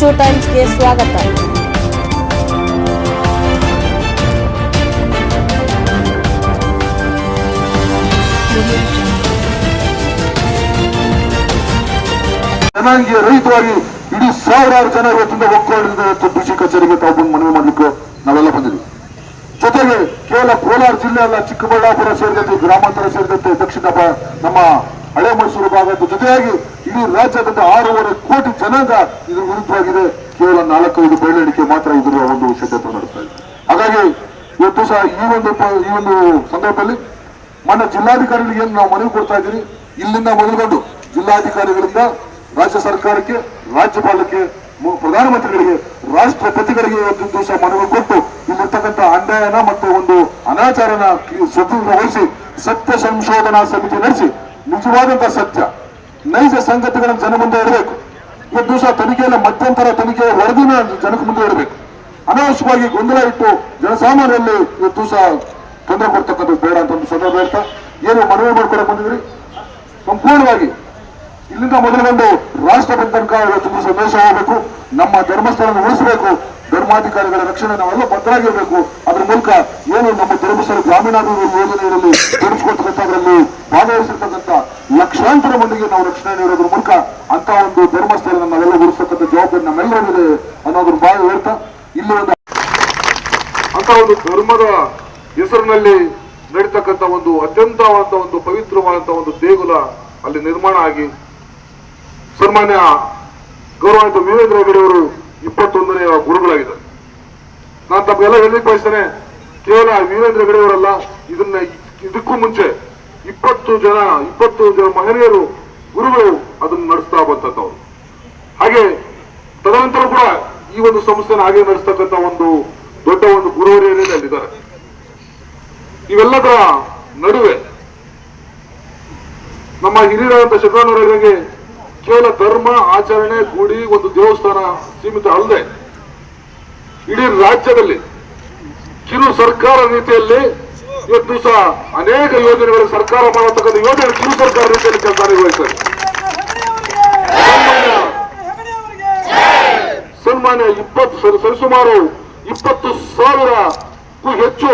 ಕಿಚ್ಚು ಟೈಮ್ಸ್ಗೆ ಸ್ವಾಗತ. ಜನಾಂಗೀಯ ರಹಿತವಾಗಿ ಇಡೀ ಸಾವಿರಾರು ಜನ ಇವತ್ತಿಂದ ಒಕ್ಕೊಂಡಿದ್ದ ಇವತ್ತು ಕೃಷಿ ಕಚೇರಿಗೆ ತಾವು ಬಂದು ಮನವಿ ಮಾಡಲಿಕ್ಕೆ ನಾವೆಲ್ಲ ಬಂದಿದ್ವಿ ಜೊತೆಗೆ ಕೇವಲ ಕೋಲಾರ ಜಿಲ್ಲೆ ಅಲ್ಲ, ಚಿಕ್ಕಬಳ್ಳಾಪುರ ಸೇರಿದಂತೆ ಗ್ರಾಮಾಂತರ ಸೇರಿದಂತೆ ದಕ್ಷಿಣ ನಮ್ಮ ಹಳೆ ಮೈಸೂರು ಭಾಗದ ಜೊತೆಯಾಗಿ ಇಡೀ ರಾಜ್ಯದಿಂದ ಆರೂವರೆ ಕೋಟಿ ಜನಾಂಗ ಇದ್ರ ವಿರುದ್ಧವಾಗಿದೆ. ಕೇವಲ ನಾಲ್ಕೈದು ಬೆರಳೆಣಿಕೆ ಮಾತ್ರ ಇದರ ಒಂದು ಸಿದ್ಧತೆ ನಡೆಸ್ತಾ ಇದೆ. ಹಾಗಾಗಿ ಇವತ್ತು ಸಹ ಈ ಒಂದು ಈ ಒಂದು ಸಂದರ್ಭದಲ್ಲಿ ಮೊನ್ನೆ ಜಿಲ್ಲಾಧಿಕಾರಿಗಳಿಗೆ ಏನು ನಾವು ಮನವಿ ಕೊಡ್ತಾ ಇದ್ದೀರಿ? ಇಲ್ಲಿಂದ ಮೊದಲುಗೊಂಡು ಜಿಲ್ಲಾಧಿಕಾರಿಗಳಿಂದ ರಾಜ್ಯ ಸರ್ಕಾರಕ್ಕೆ, ರಾಜ್ಯಪಾಲಕ್ಕೆ ಪ್ರಧಾನಮಂತ್ರಿಗಳಿಗೆ, ರಾಷ್ಟ್ರಪತಿಗಳಿಗೆ ಇವತ್ತು ದಿವಸ ಮನವಿ ಕೊಟ್ಟು ಇಲ್ಲಿರ್ತಕ್ಕಂಥ ಅನ್ಯಾಯನ ಮತ್ತು ಒಂದು ಅನಾಚಾರನ ಸ್ವತಂತ್ರಗೊಳಿಸಿ ಸತ್ಯ ಸಂಶೋಧನಾ ಸಮಿತಿ ನಡೆಸಿ ನಿಜವಾದಂತಹ ಸತ್ಯ ನೈಜ ಸಂಗತಿಗಳನ್ನು ಜನ ಮುಂದೆ ಇರಬೇಕು. ಇವತ್ತು ದಿವಸ ತನಿಖೆಯಲ್ಲ ಮಧ್ಯಂತರ ತನಿಖೆ ವರದಿನ ಜನಕ್ಕೆ ಮುಂದೆ ಇಡಬೇಕು ಅನಾವಶ್ಯಕವಾಗಿ ಗೊಂದಲ ಇಟ್ಟು ಜನಸಾಮಾನ್ಯರಲ್ಲಿ ಇವತ್ತು ದಿವಸ ತೊಂದರೆ ಕೊಡ್ತಕ್ಕಂಥ ಬೇಡ ಅಂತ ಒಂದು ಸಂದರ್ಭ ಹೇಳ್ತಾ, ಏನು ಮನವಿ ಮಾಡ್ಕೊಳಕ್ ಬಂದಿದ್ರಿ? ಸಂಪೂರ್ಣವಾಗಿ ಇಲ್ಲಿಂದ ಮೊದಲುಗೊಂಡು ರಾಷ್ಟ್ರಪತಿ ತನಕ ಇವತ್ತು ಒಂದು ಸಂದೇಶ ಹೋಗಬೇಕು ನಮ್ಮ ಧರ್ಮಸ್ಥಳವನ್ನು ಉಳಿಸಬೇಕು, ಧರ್ಮಾಧಿಕಾರಿಗಳ ರಕ್ಷಣೆ ನಾವೆಲ್ಲ ಭದ್ರಾಗಿರಬೇಕು ಅದ್ರ ಮೂಲಕ ಏನು ನಮ್ಮ ಧರ್ಮಸ್ಥಳ ಗ್ರಾಮೀಣಾಭಿವೃದ್ಧಿ ಯೋಜನೆಯಲ್ಲಿ ತೊಡಗಿಸ್ಕೊಳ್ತಕ್ಕಂಥದ್ರಲ್ಲಿ ಭಾಗವಹಿಸಿರ್ತಕ್ಕಂಥ ಲಕ್ಷಾಂತರ ಮಂದಿಗೆ ನಾವು ರಕ್ಷಣೆ ನೀಡೋದ್ರ ಮೂಲಕ ಅಂತ ಒಂದು ಧರ್ಮಸ್ಥಳ ನಮ್ಮೆಲ್ಲ ಉಳಿಸ್ತಕ್ಕಂಥ ಜವಾಬ್ದಾರಿ ನಮ್ಮೆಲ್ಲರಿಗಿದೆ ಅನ್ನೋದ್ರ ಬಾಯಿ ಹೇಳ್ತಾ, ಇಲ್ಲಿ ಒಂದು ಅಂತ ಒಂದು ಧರ್ಮದ ಹೆಸರಿನಲ್ಲಿ ನಡೀತಕ್ಕಂಥ ಒಂದು ಅತ್ಯಂತವಾದ ಒಂದು ಪವಿತ್ರವಾದಂತಹ ಒಂದು ದೇಗುಲ ಅಲ್ಲಿ ನಿರ್ಮಾಣ ಆಗಿ ಸನ್ಮಾನ್ಯ ಗೌರವಾನ್ವಿತ ವೀರೇಂದ್ರ ಅವರು ಇಪ್ಪತ್ತೊಂದನೆಯ ಗುರುಗಳಾಗಿದ್ದಾರೆ. ನಾನು ತಮಗೆಲ್ಲ ಹೇಳಲಿಕ್ಕೆ ಬಯಸ್ತೇನೆ, ಕೇವಲ ವೀರೇಂದ್ರ ಹೆಗಡೆ ಅವರಲ್ಲ, ಇದನ್ನ ಇದಕ್ಕೂ ಮುಂಚೆ ಇಪ್ಪತ್ತು ಜನ ಇಪ್ಪತ್ತು ಜನ ಮಹಿಳೆಯರು, ಗುರುಗಳು ಅದನ್ನು ನಡೆಸ್ತಾ ಬಂತವ್ರು ಹಾಗೆ ತದನಂತರ ಕೂಡ ಈ ಒಂದು ಸಂಸ್ಥೆನ ಹಾಗೆ ನಡೆಸ್ತಕ್ಕಂಥ ಒಂದು ದೊಡ್ಡ ಒಂದು ಗುರುವರಿಯರೇ ಅಲ್ಲಿದ್ದಾರೆ. ಇವೆಲ್ಲದರ ನಡುವೆ ನಮ್ಮ ಹಿರಿಯರಾದಂಥ ಶಂಕರನವರಿಗೆ ಕೇವಲ ಧರ್ಮ, ಆಚರಣೆ, ಗುಡಿ ಒಂದು ದೇವಸ್ಥಾನ ಸೀಮಿತ ಅಲ್ಲದೆ, ಇಡೀ ರಾಜ್ಯದಲ್ಲಿ ಕಿರು ಸರ್ಕಾರ ರೀತಿಯಲ್ಲಿ ಇವತ್ತು ದಿವಸ ಅನೇಕ ಯೋಜನೆಗಳು ಸರ್ಕಾರ ಮಾಡತಕ್ಕಂಥ ಯೋಜನೆ ಕಿರು ಸರ್ಕಾರ ರೀತಿಯಲ್ಲಿ ಕೆಲಸ ನಿರ್ವಹಿಸ್ತದೆ ಸನ್ಮಾನ್ಯ ಇಪ್ಪತ್ತು ಸರಿ- ಸರಿಸುಮಾರು ಇಪ್ಪತ್ತು ಸಾವಿರಕ್ಕೂ ಹೆಚ್ಚು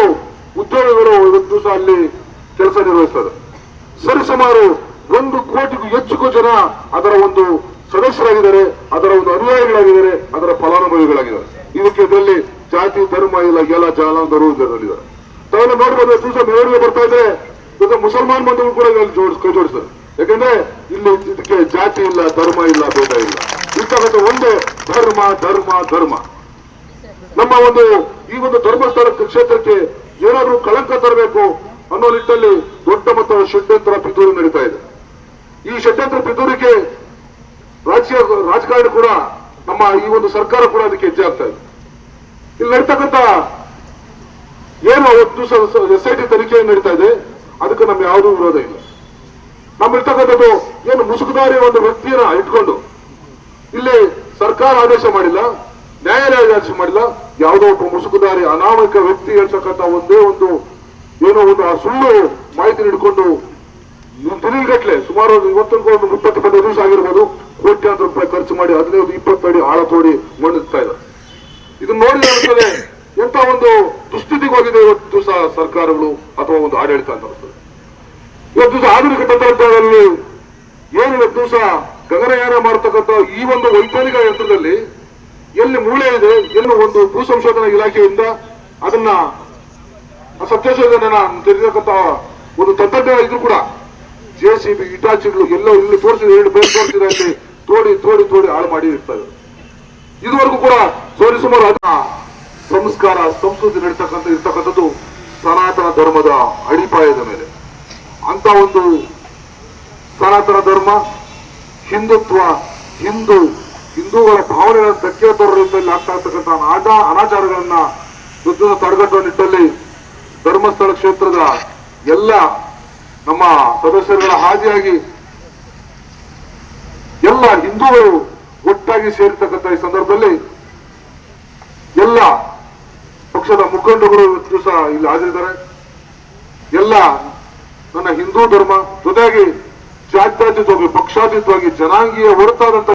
ಉದ್ಯೋಗಗಳು ಇವತ್ತು ದಿವಸ ಅಲ್ಲಿ ಕೆಲಸ ನಿರ್ವಹಿಸ್ತಾರೆ ಸರಿಸುಮಾರು ಒಂದು ಕೋಟಿಗೂ ಹೆಚ್ಚು ಜನ ಅದರ ಒಂದು ಸದಸ್ಯರಾಗಿದ್ದಾರೆ, ಅದರ ಒಂದು ಅನುಯಾಯಿಗಳಾಗಿದ್ದಾರೆ, ಅದರ ಫಲಾನುಭವಿಗಳಾಗಿದ್ದಾರೆ. ಇದಕ್ಕೆ ಇದರಲ್ಲಿ ಜಾತಿ, ಧರ್ಮ, ಇಲ್ಲ, ಎಲ್ಲ ಜನಾಂಗರು ಇದರಲ್ಲಿದ್ದಾರೆ ತಾವೆಲ್ಲ ನೋಡ್ಬೋದು ದಿವಸ ಮೆರವಣಿಗೆ ಬರ್ತಾ ಇದ್ರೆ ಇವತ್ತು ಮುಸಲ್ಮಾನ್ ಬಂಧುಗಳು ಕೂಡ ಇಲ್ಲಿ ಜೋಡಿಸ್, ಜೋಡಿಸ್ತಾರೆ. ಯಾಕಂದ್ರೆ ಇಲ್ಲಿ ಇದಕ್ಕೆ ಜಾತಿ ಇಲ್ಲ, ಧರ್ಮ ಇಲ್ಲ, ಭೇದ ಇಲ್ಲ. ಇರ್ತಕ್ಕಂಥ ಒಂದೇ, ಧರ್ಮ ಧರ್ಮ ಧರ್ಮ. ನಮ್ಮ ಒಂದು, ಈ ಒಂದು ಧರ್ಮಸ್ಥಳ ಕ್ಷೇತ್ರಕ್ಕೆ ಏನಾದ್ರೂ ಕಳಂಕ ತರಬೇಕು ಅನ್ನೋ ನಿಟ್ಟಲ್ಲಿ ದೊಡ್ಡ ಮಟ್ಟದ ಷಡ್ಯಂತ್ರ ಪಿತೂರಿ ನಡೀತಾ ಇದೆ. ಈ ಷಡ್ಯಂತ್ರ ಪಿತೂರಿಗೆ ರಾಜಕೀಯ, ರಾಜಕಾರಣ ಕೂಡ ನಮ್ಮ ಈ ಒಂದು ಸರ್ಕಾರ ಕೂಡ ಅದಕ್ಕೆ ಹೆಜ್ಜೆ ಆಗ್ತಾ ಇದೆ. ಇಲ್ಲಿ ನಡೀತಕ್ಕಂಥ ಏನು ಎಸ್ ಐ ಟಿ ತನಿಖೆ ನಡೀತಾ ಇದೆ. ಅದಕ್ಕೆ ನಮ್ಗೆ ಯಾವುದೂ ವಿರೋಧ ಇಲ್ಲ. ನಮ್ಮಿರ್ತಕ್ಕಂಥದ್ದು ಏನು ಮುಸುಕುದಾರಿ ಒಂದು ವ್ಯಕ್ತಿಯನ್ನ ಇಟ್ಕೊಂಡು ಇಲ್ಲಿ ಸರ್ಕಾರ ಆದೇಶ ಮಾಡಿಲ್ಲ, ನ್ಯಾಯಾಲಯ ಆದೇಶ ಮಾಡಿಲ್ಲ, ಯಾವುದೋ ಒಬ್ಬ ಮುಸುಕುದಾರಿ, ಅನಾಮಿಕ ವ್ಯಕ್ತಿ ಹೇಳ್ತಕ್ಕಂಥ ಒಂದೇ ಒಂದು ಏನೋ ಒಂದು ಆ ಸುಳ್ಳು ಮಾಹಿತಿ ಹಿಡ್ಕೊಂಡು ದಿನಗಟ್ಲೆ ಸುಮಾರು ಒಂದು ಇವತ್ತಿಗೂ ಒಂದು ಮುಪ್ಪತ್ತು ಪದ ದಿವಸ ಆಗಿರ್ಬೋದು, ಕೋಟ್ಯಾಂತರ ರೂಪಾಯಿ ಖರ್ಚು ಮಾಡಿ ಹದಿನೈದು ಅಡಿ ಆಳ ತೋಡಿ ಮಣ್ಣಿಸ್ತಾ ಇದ್ದಾರೆ. ಇದನ್ನ ನೋಡಿ ಎಂತ ಒಂದು ದುಸ್ಥಿತಿಗೆ ಹೋಗಿದೆ ಇವತ್ತು ಸಹ ಸರ್ಕಾರಗಳು ಅಥವಾ ಒಂದು ಆಡಳಿತ ಅಂತ ಅನಿಸ್ತದೆ ಇವತ್ತು ಸಹ ಆಧುನಿಕ ತಂತ್ರಜ್ಞಾನದಲ್ಲಿ ಏನು ಇವತ್ತು ಸಹ ಗಗನಯಾನ ಮಾಡತಕ್ಕಂಥ ಈ ಒಂದು ವೈಜ್ಞಾನಿಕ ಯಂತ್ರದಲ್ಲಿ ಎಲ್ಲಿ ಮೂಳೆ ಇದೆ, ಎಲ್ಲಿ ಒಂದು ಭೂ ಸಂಶೋಧನಾ ಇಲಾಖೆಯಿಂದ ಅದನ್ನ ಸತ್ಯಶೋಧನೆಯನ್ನ ತಿಳಿತಕ್ಕಂಥ ಒಂದು ತಂತ್ರಜ್ಞಾನ ಇದ್ರು ಕೂಡ ಜೆ ಸಿ ಬಿ ಇಟಾಚಿಗಳು ಎಲ್ಲೋ ಇಲ್ಲಿ ತೋರಿಸಿದ ಎರಡು ಬೇರೆ ತೋರಿಸಿದ ತೋಡಿ ತೋಡಿ ತೋಡಿ ಹಾಳು ಮಾಡಿ ಇರ್ತಾರೆ ಇದುವರೆಗೂ ಕೂಡ ಸೋರಿ ಸುಮಾರು ಅದನ್ನ ಸಂಸ್ಕಾರ, ಸಂಸ್ಕೃತಿ ನಡೀತಕ್ಕಂಥ ಇರ್ತಕ್ಕಂಥದ್ದು ಸನಾತನ ಧರ್ಮದ ಅಡಿಪಾಯದ ಮೇಲೆ. ಅಂತ ಒಂದು ಸನಾತನ ಧರ್ಮ, ಹಿಂದುತ್ವ, ಹಿಂದೂ, ಹಿಂದೂಗಳ ಭಾವನೆಗಳನ್ನು ಧಕ್ಕೆ ರೀತಿಯಲ್ಲಿ ಆಗ್ತಾ ಇರ್ತಕ್ಕಂಥ ಆಟ ಅನಾಚಾರಗಳನ್ನ ಯುದ್ಧದ ತಡೆಗಟ್ಟುವ ನಿಟ್ಟಲ್ಲಿ ಧರ್ಮಸ್ಥಳ ಕ್ಷೇತ್ರದ ಎಲ್ಲ ನಮ್ಮ ಸದಸ್ಯರುಗಳ ಹಾದಿಯಾಗಿ ಎಲ್ಲ ಹಿಂದೂಗಳು ಒಟ್ಟಾಗಿ ಸೇರಿರ್ತಕ್ಕಂಥ ಈ ಸಂದರ್ಭದಲ್ಲಿ ಎಲ್ಲ ಪಕ್ಷದ ಮುಖಂಡರು ಇವತ್ತು ಸಹ ಇಲ್ಲಿ ಹಾಜರಿದ್ದಾರೆ. ಎಲ್ಲ ನನ್ನ ಹಿಂದೂ ಧರ್ಮ, ಜೊತೆಗೆ ಜಾತ್ಯಾತೀತವಾಗಿ, ಪಕ್ಷಾತೀತವಾಗಿ ಜನಾಂಗೀಯ ಹೊರತಾದಂತ